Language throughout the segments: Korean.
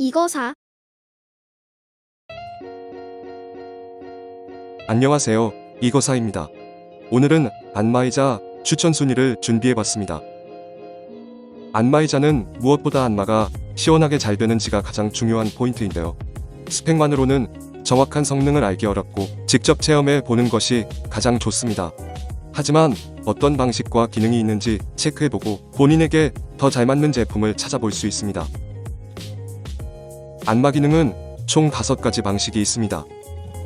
이거 사. 안녕하세요. 이거사입니다. 오늘은 안마의자 추천 순위를 준비해봤습니다. 안마의자는 무엇보다 안마가 시원하게 잘 되는지가 가장 중요한 포인트인데요. 스펙만으로는 정확한 성능을 알기 어렵고 직접 체험해 보는 것이 가장 좋습니다. 하지만 어떤 방식과 기능이 있는지 체크해보고 본인에게 더 잘 맞는 제품을 찾아볼 수 있습니다. 안마 기능은 총 5가지 방식이 있습니다.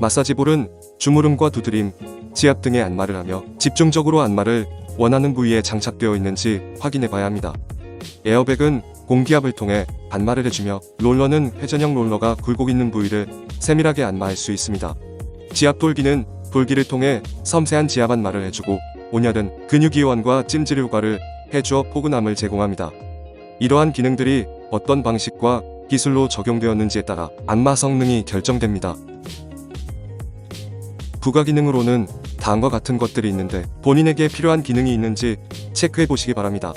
마사지 볼은 주무름과 두드림, 지압 등의 안마를 하며 집중적으로 안마를 원하는 부위에 장착되어 있는지 확인해 봐야 합니다. 에어백은 공기압을 통해 안마를 해주며 롤러는 회전형 롤러가 굴곡 있는 부위를 세밀하게 안마할 수 있습니다. 지압 돌기는 돌기를 통해 섬세한 지압 안마를 해주고 온열은 근육 이완과 찜질 효과를 해주어 포근함을 제공합니다. 이러한 기능들이 어떤 방식과 기술로 적용되었는지에 따라 안마 성능이 결정됩니다. 부가 기능으로는 다음과 같은 것들이 있는데 본인에게 필요한 기능이 있는지 체크해 보시기 바랍니다.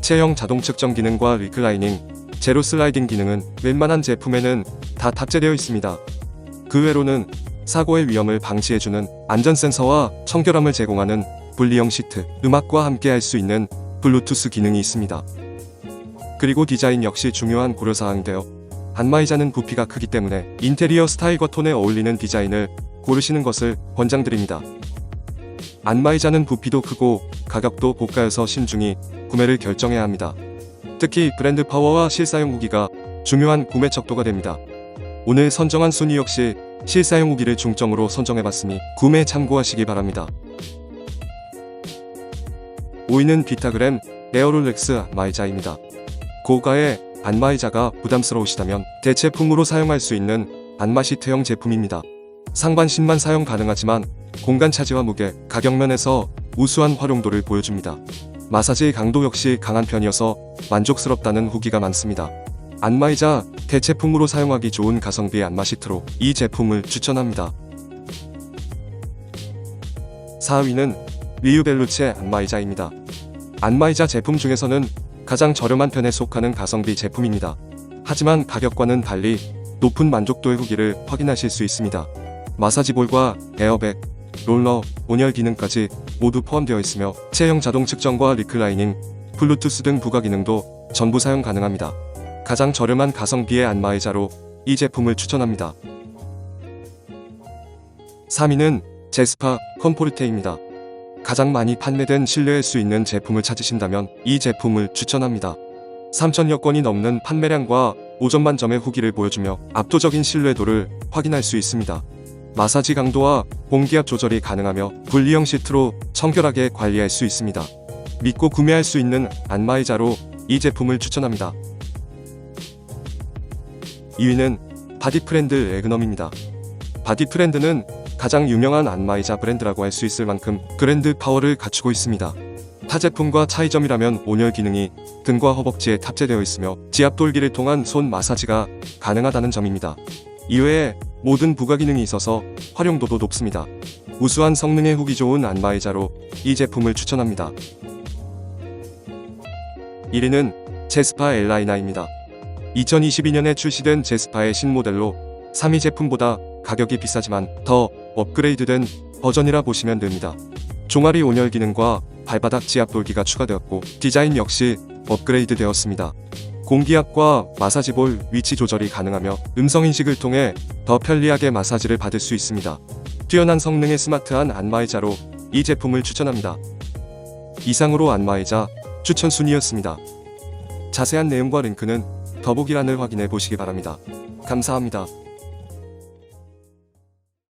체형 자동 측정 기능과 리클라이닝, 제로 슬라이딩 기능은 웬만한 제품에는 다 탑재되어 있습니다. 그 외로는 사고의 위험을 방지해주는 안전 센서와 청결함을 제공하는 분리형 시트, 음악과 함께 할 수 있는 블루투스 기능이 있습니다. 그리고 디자인 역시 중요한 고려사항인데요. 안마의자는 부피가 크기 때문에 인테리어 스타일과 톤에 어울리는 디자인을 고르시는 것을 권장드립니다. 안마의자는 부피도 크고 가격도 고가여서 신중히 구매를 결정해야 합니다. 특히 브랜드 파워와 실사용 후기가 중요한 구매 척도가 됩니다. 오늘 선정한 순위 역시 실사용 후기를 중점으로 선정해봤으니 구매 참고하시기 바랍니다. 5위는 비타그램 에어롤렉스 안마의자입니다. 고가의 안마의자가 부담스러우시다면 대체품으로 사용할 수 있는 안마 시트형 제품입니다. 상반 10만 사용 가능하지만 공간 차지와 무게, 가격 면에서 우수한 활용도를 보여줍니다. 마사지 강도 역시 강한 편이어서 만족스럽다는 후기가 많습니다. 안마의자 대체품으로 사용하기 좋은 가성비의 안마 시트로 이 제품을 추천합니다. 4위는 리유벨루체 안마의자입니다. 안마의자 제품 중에서는 가장 저렴한 편에 속하는 가성비 제품입니다. 하지만 가격과는 달리 높은 만족도의 후기를 확인하실 수 있습니다. 마사지볼과 에어백, 롤러, 온열 기능까지 모두 포함되어 있으며 체형 자동 측정과 리클라이닝, 블루투스 등 부가 기능도 전부 사용 가능합니다. 가장 저렴한 가성비의 안마의자로 이 제품을 추천합니다. 3위는 제스파 컴포르테입니다. 가장 많이 판매된 신뢰할 수 있는 제품을 찾으신다면 이 제품을 추천합니다. 3천여 건이 넘는 판매량과 5점 만점의 후기를 보여주며 압도적인 신뢰도를 확인할 수 있습니다. 마사지 강도와 공기압 조절이 가능하며 분리형 시트로 청결하게 관리할 수 있습니다. 믿고 구매할 수 있는 안마의자로 이 제품을 추천합니다. 2위는 바디프렌드 에그넘입니다. 바디프렌드는 가장 유명한 안마의자 브랜드라고 할 수 있을 만큼 브랜드 파워를 갖추고 있습니다. 타 제품과 차이점이라면 온열 기능이 등과 허벅지에 탑재되어 있으며 지압 돌기를 통한 손 마사지가 가능하다는 점입니다. 이외에 모든 부가 기능이 있어서 활용도도 높습니다. 우수한 성능의 후기 좋은 안마의자로 이 제품을 추천합니다. 1위는 제스파 엘라이나입니다. 2022년에 출시된 제스파의 신모델로 3위 제품보다 가격이 비싸지만 더 업그레이드된 버전이라 보시면 됩니다. 종아리 온열 기능과 발바닥 지압 돌기가 추가되었고 디자인 역시 업그레이드 되었습니다. 공기압과 마사지볼 위치 조절이 가능하며 음성 인식을 통해 더 편리하게 마사지를 받을 수 있습니다. 뛰어난 성능의 스마트한 안마의자로 이 제품을 추천합니다. 이상으로 안마의자 추천 순위였습니다. 자세한 내용과 링크는 더보기란을 확인해 보시기 바랍니다. 감사합니다.